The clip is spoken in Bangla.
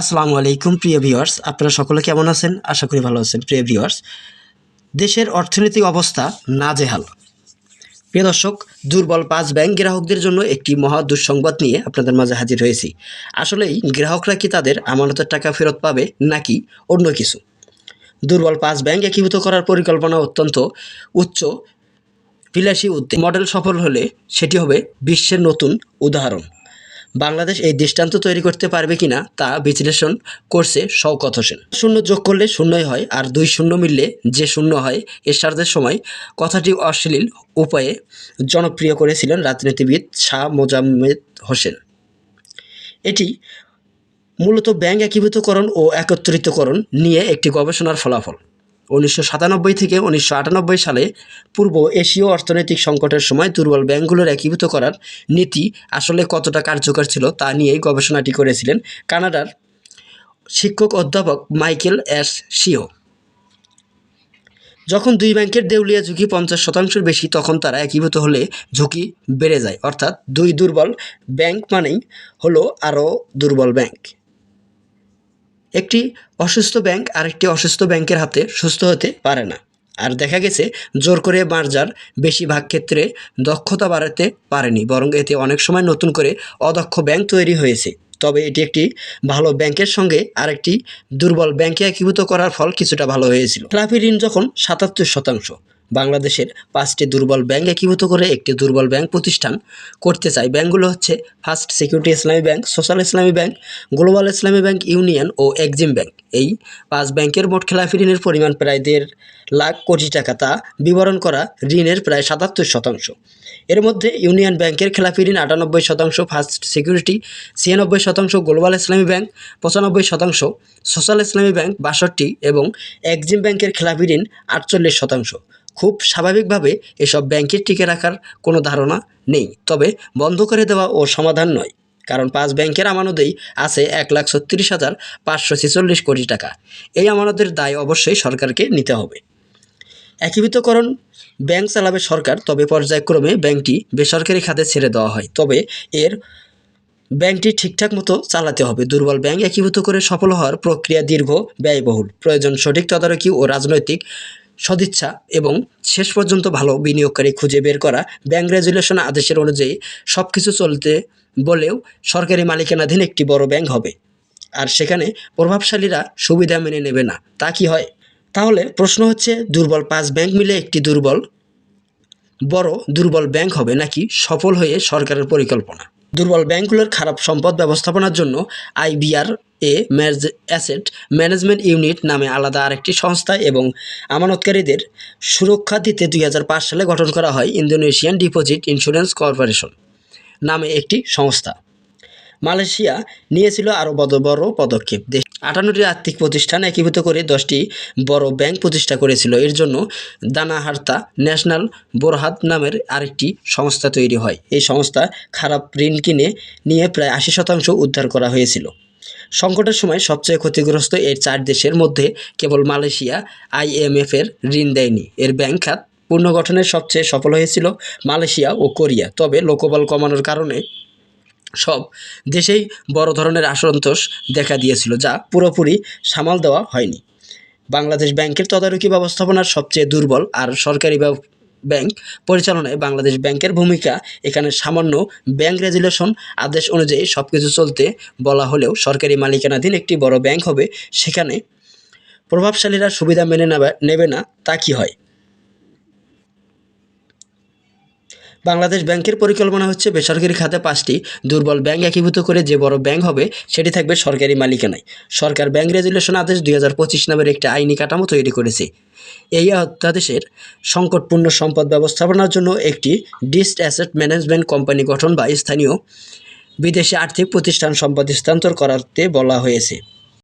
আসসালামু আলাইকুম, প্রিয় ভিউয়ার্স আপনারা সকলে কেমন আছেন? আশা করি ভালো আছেন, প্রিয় ভিউয়ার্স দেশের অর্থনৈতিক অবস্থা নাজেহাল। প্রিয় দর্শক, দুর্বল পাঁচ ব্যাংক গ্রাহকদের জন্য একটি মহা দুঃসংবাদ নিয়ে আপনাদের মাঝে হাজির হয়েছি। আসলেই, গ্রাহকরা কি তাদের আমানতের টাকা ফেরত পাবে, নাকি অন্য কিছু? দুর্বল পাঁচ ব্যাংক একীভূত করার পরিকল্পনা অত্যন্ত উচ্চ। বিলাসী উদ্যোগ মডেল সফল হলে সেটি হবে বিশ্বের নতুন উদাহরণ। বাংলাদেশ এই দৃষ্টান্ত তৈরি করতে পারবে কিনা তা বিশ্লেষণ করছে শওকত হোসেন। শূন্য যোগ করলে শূন্যই হয় আর দুই শূন্য মিললে যে শূন্য হয় এরশাদের সময় কথাটি অশ্লীল উপায়ে জনপ্রিয় করেছিলেন রাজনীতিবিদ শাহ মোজাম্মেদ হোসেন। এটি মূলত ব্যাংক একীভূতকরণ ও একত্রিতকরণ নিয়ে একটি গবেষণার ফলাফল। উনিশশো সাতানব্বই থেকে উনিশশো আটানব্বই সালে পূর্ব এশীয় অর্থনৈতিক সংকটের সময় দুর্বল ব্যাংকগুলোর একীভূত করার নীতি আসলে কতটা কার্যকর ছিল তা নিয়েই গবেষণাটি করেছিলেন কানাডার শিক্ষক অধ্যাপক মাইকেল এস শিও। যখন দুই ব্যাংকের দেউলিয়া ঝুঁকি পঞ্চাশ শতাংশের বেশি, তখন তারা একীভূত হলে ঝুঁকি বেড়ে যায়। অর্থাৎ দুই দুর্বল ব্যাংক মানেই হলো আরও দুর্বল ব্যাংক। একটি অসুস্থ ব্যাংক আরেকটি অসুস্থ ব্যাংকের হাতে সুস্থ হতে পারে না। আর দেখা গেছে, জোর করে মার্জার বেশিরভাগ ক্ষেত্রে দক্ষতা বাড়াতে পারেনি, বরং এতে অনেক সময় নতুন করে অদক্ষ ব্যাংক তৈরি হয়েছে। তবে এটি একটি ভালো ব্যাংকের সঙ্গে আরেকটি দুর্বল ব্যাংকে একীভূত করার ফল কিছুটা ভালো হয়েছিল। খেলাপি ঋণ যখন সাতাত্তর শতাংশ বাংলাদেশের পাঁচটি দুর্বল ব্যাংক একীভূত করে একটি দুর্বল ব্যাংক প্রতিষ্ঠান করতে চায়। ব্যাংকগুলো হচ্ছে first security Islami bank, social Islami bank, global Islami bank, union ও এক্সিম ব্যাংক। এই পাঁচ ব্যাংকের মোট খেলাপি ঋণের পরিমাণ প্রায় দেড় লাখ কোটি টাকা। তা বিবরণ করা ঋণের প্রায় সাতাত্তর শতাংশ। এর মধ্যে ইউনিয়ন ব্যাংকের খেলাপি ঋণ আটানব্বই শতাংশ, ফার্স্ট সিকিউরিটি ছিয়ানব্বই শতাংশ, গ্লোবাল ইসলামী ব্যাংক পঁচানব্বই শতাংশ, সোশ্যাল ইসলামী ব্যাংক বাষট্টি এবং এক্সিম ব্যাংকের খেলাপি ঋণ আটচল্লিশ শতাংশ। খুব স্বাভাবিকভাবে এসব ব্যাংকের টিকে রাখার কোনো ধারণা নেই। তবে বন্ধ করে দেওয়া ও সমাধান নয়, কারণ পাঁচ ব্যাংকের আমানতেই আছে এক লাখ ছত্রিশ হাজার পাঁচশো ছেচল্লিশ কোটি টাকা। এই আমানতের দায় অবশ্যই সরকারকে নিতে হবে। একীভূতকরণ ব্যাংক চালাবে সরকার, তবে পর্যায়ক্রমে ব্যাংকটি বেসরকারি খাতে ছেড়ে দেওয়া হয়। তবে এর ব্যাংকটি ঠিকঠাক মতো চালাতে হবে। দুর্বল ব্যাংক একীভূত করে সফল হওয়ার প্রক্রিয়া দীর্ঘ, ব্যয়বহুল। প্রয়োজন সঠিক তদারকি ও রাজনৈতিক সদিচ্ছা এবং শেষ পর্যন্ত ভালো বিনিয়োগকারী খুঁজে বের করা ব্যাংক রেজুলেশন আদেশের অনুযায়ী সব কিছু চলতে বলেও সরকারি মালিকানাধীন একটি বড় ব্যাংক হবে। আর সেখানে প্রভাবশালীরা সুবিধা মেনে নেবে না। তা কি হয়? তাহলে প্রশ্ন হচ্ছে, দুর্বল পাঁচ ব্যাংক মিলে একটি দুর্বল, বড় দুর্বল ব্যাংক হবে নাকি সফল হয়ে সরকারের পরিকল্পনা? দুর্বল ব্যাংকগুলোর খারাপ সম্পদ ব্যবস্থাপনার জন্য আইবিআর এ ম্যাজ অ্যাসেট ম্যানেজমেন্ট ইউনিট নামে আলাদা আরেকটি সংস্থা এবং আমানতকারীদের সুরক্ষা দিতে দুই হাজার পাঁচ সালে গঠন করা হয় ইন্দোনেশিয়ান ডিপোজিট ইন্স্যুরেন্স কর্পোরেশন নামে একটি সংস্থা। মালয়েশিয়া নিয়েছিল আরও বড় বড় পদক্ষেপ। দেশ আটান্নটি আর্থিক প্রতিষ্ঠান একীভূত করে দশটি বড় ব্যাংক প্রতিষ্ঠা করেছিল। এর জন্য দানাহার্তা ন্যাশনাল বোরহাত নামের আরেকটি সংস্থা তৈরি হয়। এই সংস্থা খারাপ ঋণ কিনে নিয়ে প্রায় আশি শতাংশ উদ্ধার করা হয়েছিল। সংকটের সময় সবচেয়ে ক্ষতিগ্রস্ত এর চার দেশের মধ্যে কেবল মালয়েশিয়া আইএমএফের ঋণ দেয়নি। এর ব্যাংক খাত পুনর্গঠনের সবচেয়ে সফল হয়েছিল মালয়েশিয়া ও কোরিয়া। তবে লোকবল কমানোর কারণে সব দেশেই বড় ধরনের অসন্তোষ দেখা দিয়েছিল, যা পুরোপুরি সামাল দেওয়া হয়নি। বাংলাদেশ ব্যাংকের তদারকি ব্যবস্থাপনার সবচেয়ে দুর্বল আর সরকারি ব্যাংক পরিচালনায় বাংলাদেশ ব্যাংকের ভূমিকা। এখানে সামান্য ব্যাংক রেজুলেশন আদেশ অনুযায়ী সব কিছু চলতে বলা হলেও সরকারি মালিকানাধীন একটি বড় ব্যাংক হবে। সেখানে প্রভাবশালীরা সুবিধা মেনে নেবে না, তা কি হয়? বাংলাদেশ ব্যাংকের পরিকল্পনা হচ্ছে বেসরকারি খাতে পাঁচটি দুর্বল ব্যাংক একীভূত করে যে বড় ব্যাংক হবে, সেটি থাকবে সরকারি মালিকানায়। সরকার ব্যাংক রেজুলেশন আদেশ দুই হাজার পঁচিশ নামের একটি আইনি কাঠামো তৈরি করেছে। এই অধ্যাদেশের সংকটপূর্ণ সম্পদ ব্যবস্থাপনার জন্য একটি ডিস্ট অ্যাসেট ম্যানেজমেন্ট কোম্পানি গঠন বা স্থানীয় বিদেশি আর্থিক প্রতিষ্ঠান সম্পদ স্থানান্তর করাতে বলা হয়েছে।